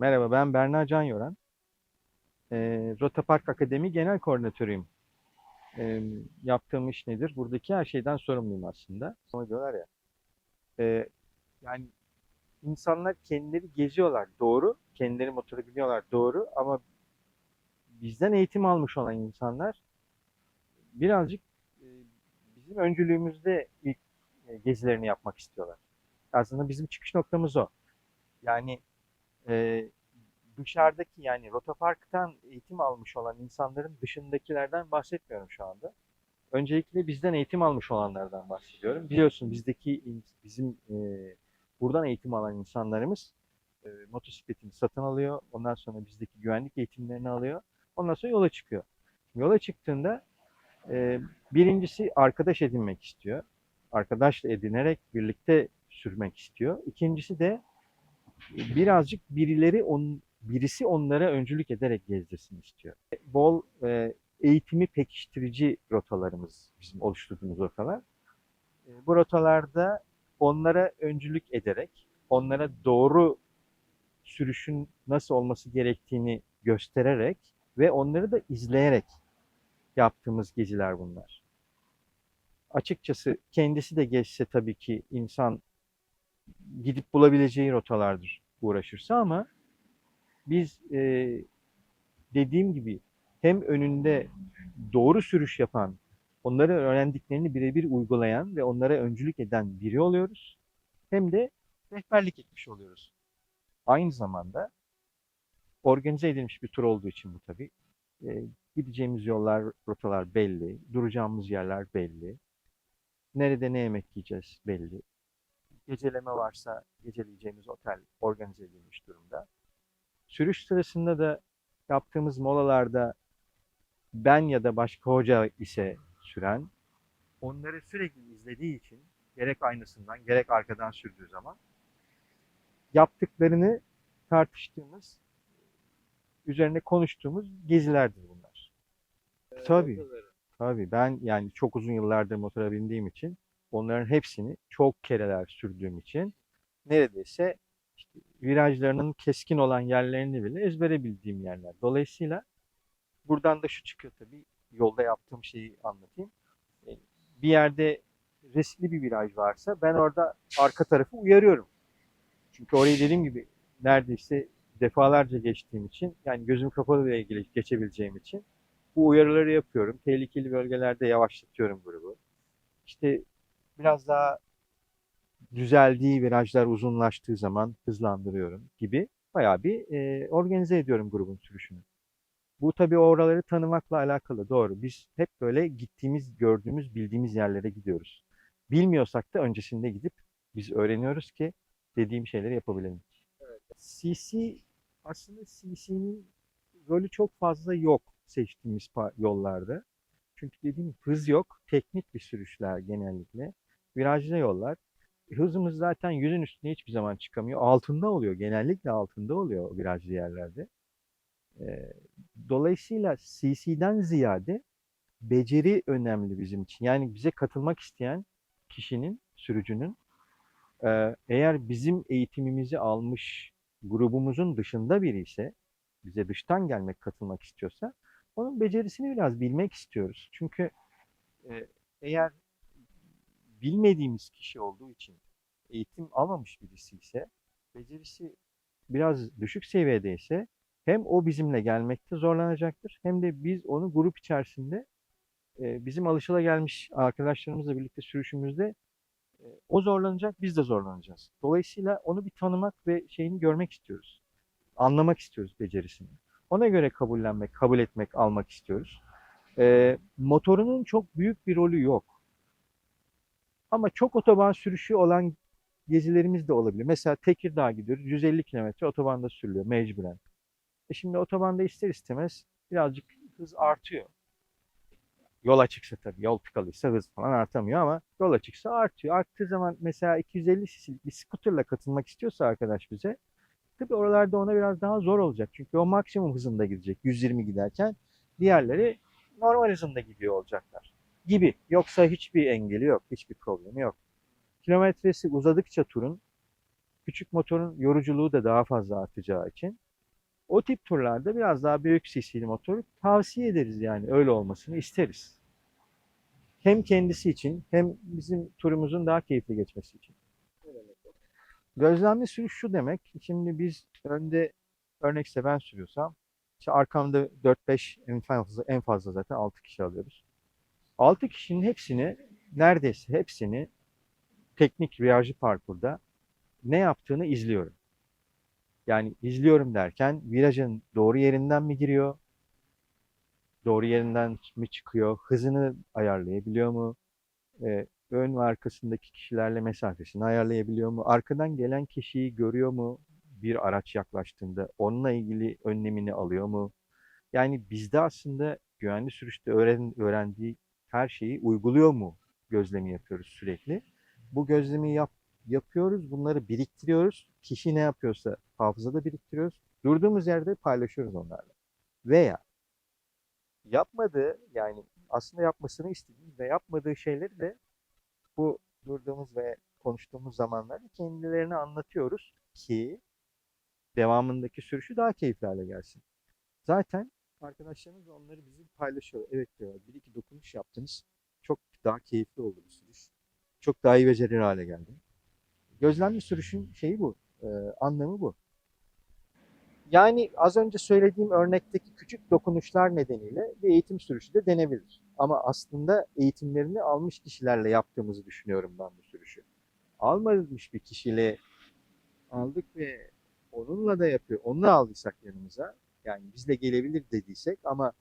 Merhaba, ben Berna Can Yoran. Ee, Rota Park Akademi Genel Koordinatörüyüm. Ee, yaptığım iş nedir? Buradaki her şeyden sorumluyum aslında. Sonra diyorlar ya, e, yani insanlar kendileri geziyorlar, doğru. Kendileri motoru biniyorlar, doğru. Ama bizden eğitim almış olan insanlar birazcık e, bizim öncülüğümüzde ilk e, gezilerini yapmak istiyorlar. Aslında bizim çıkış noktamız o. Yani e, dışarıdaki yani Rotopark'tan eğitim almış olan insanların dışındakilerden bahsetmiyorum şu anda. Öncelikle bizden eğitim almış olanlardan bahsediyorum. Biliyorsun bizdeki bizim e, buradan eğitim alan insanlarımız e, motosikletini satın alıyor. Ondan sonra bizdeki güvenlik eğitimlerini alıyor. Ondan sonra yola çıkıyor. Yola çıktığında e, birincisi arkadaş edinmek istiyor. Arkadaş edinerek birlikte sürmek istiyor. İkincisi de birazcık birileri on, birisi onlara öncülük ederek gezdirsin istiyor. Bol e, eğitimi pekiştirici rotalarımız bizim oluşturduğumuz rotalar. E, bu rotalarda onlara öncülük ederek, onlara doğru sürüşün nasıl olması gerektiğini göstererek ve onları da izleyerek yaptığımız geziler bunlar. Açıkçası kendisi de geçse tabii ki insan gidip bulabileceği rotalardır uğraşırsa ama biz e, dediğim gibi hem önünde doğru sürüş yapan, onların öğrendiklerini birebir uygulayan ve onlara öncülük eden biri oluyoruz. Hem de rehberlik etmiş oluyoruz. Aynı zamanda organize edilmiş bir tur olduğu için bu tabii. E, gideceğimiz yollar, rotalar belli, duracağımız yerler belli. Nerede ne yemek yiyeceğiz belli geceleme varsa geceleyeceğimiz otel organize edilmiş durumda. Sürüş sırasında da yaptığımız molalarda ben ya da başka hoca ise süren onları sürekli izlediği için gerek aynasından gerek arkadan sürdüğü zaman yaptıklarını tartıştığımız üzerine konuştuğumuz gezilerdir bunlar. Tabii. Tabii ben yani çok uzun yıllardır motora bindiğim için onların hepsini çok kereler sürdüğüm için neredeyse işte virajlarının keskin olan yerlerini bile ezbere bildiğim yerler. Dolayısıyla buradan da şu çıkıyor tabii yolda yaptığım şeyi anlatayım. E, Bir yerde riskli bir viraj varsa ben orada arka tarafı uyarıyorum. Çünkü orayı dediğim gibi neredeyse defalarca geçtiğim için yani gözüm kapalı bile ilgili geçebileceğim için bu uyarıları yapıyorum. Tehlikeli bölgelerde yavaşlatıyorum grubu. İşte biraz daha düzeldiği virajlar uzunlaştığı zaman hızlandırıyorum gibi bayağı bir e, organize ediyorum grubun sürüşünü. Bu tabii oraları tanımakla alakalı doğru. Biz hep böyle gittiğimiz, gördüğümüz, bildiğimiz yerlere gidiyoruz. Bilmiyorsak da öncesinde gidip biz öğreniyoruz ki dediğim şeyleri yapabilelim. CC aslında CC'nin rolü çok fazla yok seçtiğimiz yollarda. Çünkü dediğim hız yok. Teknik bir sürüşler genellikle. Virajlı yollar. Hızımız zaten yüzün üstüne hiçbir zaman çıkamıyor. Altında oluyor. Genellikle altında oluyor virajlı yerlerde. Ee, dolayısıyla CC'den ziyade beceri önemli bizim için. Yani bize katılmak isteyen kişinin, sürücünün e, eğer bizim eğitimimizi almış grubumuzun dışında biri ise, bize dıştan gelmek, katılmak istiyorsa onun becerisini biraz bilmek istiyoruz. Çünkü e, eğer bilmediğimiz kişi olduğu için eğitim almamış birisi ise becerisi biraz düşük seviyedeyse hem o bizimle gelmekte zorlanacaktır hem de biz onu grup içerisinde e, bizim alışılagelmiş arkadaşlarımızla birlikte sürüşümüzde e, o zorlanacak biz de zorlanacağız. Dolayısıyla onu bir tanımak ve şeyini görmek istiyoruz. Anlamak istiyoruz becerisini. Ona göre kabullenmek, kabul etmek, almak istiyoruz. E, motorunun çok büyük bir rolü yok. Ama çok otoban sürüşü olan gezilerimiz de olabilir. Mesela Tekirdağ gidiyoruz. 150 kilometre otobanda sürülüyor mecburen. E şimdi otobanda ister istemez birazcık hız artıyor. Yol açıksa tabii. Yol tıkalıysa hız falan artamıyor ama yol açıksa artıyor. Arttığı zaman mesela 250 cc'lik bir scooterla katılmak istiyorsa arkadaş bize tabii oralarda ona biraz daha zor olacak. Çünkü o maksimum hızında gidecek 120 giderken diğerleri normal hızında gidiyor olacaklar gibi. Yoksa hiçbir engeli yok, hiçbir problemi yok. Kilometresi uzadıkça turun küçük motorun yoruculuğu da daha fazla artacağı için O tip turlarda biraz daha büyük CC'li motoru tavsiye ederiz yani öyle olmasını isteriz. Hem kendisi için hem bizim turumuzun daha keyifli geçmesi için. Gözlemli sürüş şu demek. Şimdi biz önde örnekse ben sürüyorsam işte arkamda 4-5 en fazla, en fazla zaten 6 kişi alıyoruz. 6 kişinin hepsini neredeyse hepsini teknik virajlı parkurda ne yaptığını izliyorum. Yani izliyorum derken virajın doğru yerinden mi giriyor? Doğru yerinden mi çıkıyor? Hızını ayarlayabiliyor mu? Ee, ön ve arkasındaki kişilerle mesafesini ayarlayabiliyor mu? Arkadan gelen kişiyi görüyor mu? Bir araç yaklaştığında onunla ilgili önlemini alıyor mu? Yani bizde aslında güvenli sürüşte öğren, öğrendiği her şeyi uyguluyor mu gözlemi yapıyoruz sürekli. Bu gözlemi yap, yapıyoruz, bunları biriktiriyoruz. Kişi ne yapıyorsa hafızada biriktiriyoruz. Durduğumuz yerde paylaşıyoruz onlarla. Veya yapmadığı yani aslında yapmasını istediğimiz ve yapmadığı şeyleri de bu durduğumuz ve konuştuğumuz zamanlarda kendilerine anlatıyoruz ki devamındaki sürüşü daha keyifli hale gelsin. Zaten arkadaşlarımız da onları bizim paylaşıyor. Evet diyorlar bir iki dokunuş yaptınız. Çok daha keyifli oldu bu sürüş. Çok daha iyi becerir hale geldi. Gözlemli sürüşün şeyi bu. e, anlamı bu. Yani az önce söylediğim örnekteki küçük dokunuşlar nedeniyle bir eğitim sürüşü de denebilir. Ama aslında eğitimlerini almış kişilerle yaptığımızı düşünüyorum ben bu sürüşü. Almamış bir kişiyle aldık ve onunla da yapıyor. Onunla aldıysak yanımıza yani bizle gelebilir dediysek ama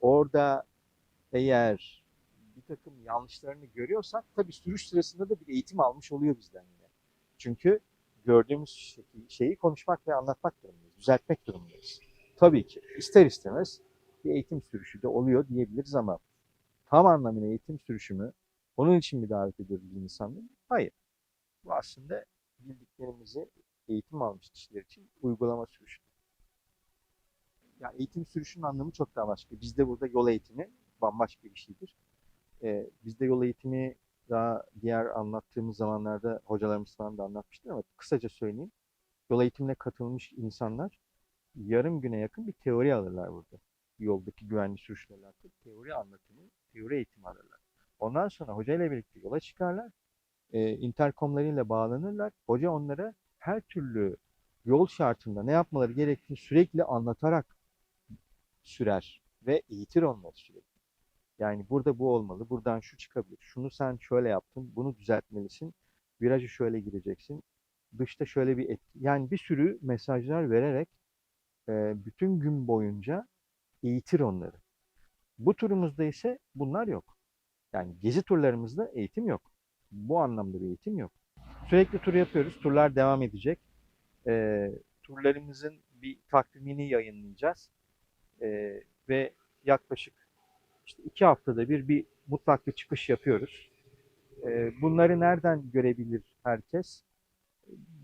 orada eğer bir takım yanlışlarını görüyorsak tabii sürüş sırasında da bir eğitim almış oluyor bizden yine. Çünkü gördüğümüz şey- şeyi konuşmak ve anlatmak durumundayız, düzeltmek durumundayız. Tabii ki ister istemez bir eğitim sürüşü de oluyor diyebiliriz ama tam anlamıyla eğitim sürüşü mü? Onun için mi davet ediyoruz insanları? Hayır. Bu aslında bildiklerimizi eğitim almış kişiler için uygulama sürüşü. Ya eğitim sürüşünün anlamı çok daha başka. Bizde burada yol eğitimi bambaşka bir şeydir. Ee, bizde yol eğitimi daha diğer anlattığımız zamanlarda hocalarımız falan da anlatmıştır ama kısaca söyleyeyim. Yol eğitimine katılmış insanlar yarım güne yakın bir teori alırlar burada. Yoldaki güvenli sürüşle alakalı teori anlatımı, teori eğitimi alırlar. Ondan sonra hoca ile birlikte yola çıkarlar. E, interkomlarıyla bağlanırlar. Hoca onlara her türlü yol şartında ne yapmaları gerektiğini sürekli anlatarak sürer ve eğitir onları sürekli. Yani burada bu olmalı, buradan şu çıkabilir, şunu sen şöyle yaptın, bunu düzeltmelisin, virajı şöyle gireceksin, dışta şöyle bir etki. Yani bir sürü mesajlar vererek e, bütün gün boyunca eğitir onları. Bu turumuzda ise bunlar yok. Yani gezi turlarımızda eğitim yok. Bu anlamda bir eğitim yok. Sürekli tur yapıyoruz. Turlar devam edecek. E, turlarımızın bir takvimini yayınlayacağız. E, ve yaklaşık işte iki haftada bir bir mutlak bir çıkış yapıyoruz. E, bunları nereden görebilir herkes?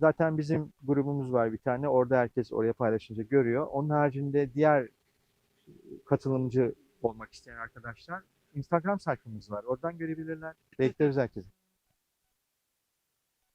Zaten bizim grubumuz var bir tane. Orada herkes oraya paylaşınca görüyor. Onun haricinde diğer katılımcı olmak isteyen arkadaşlar Instagram sayfamız var. Oradan görebilirler. Bekleriz herkesi.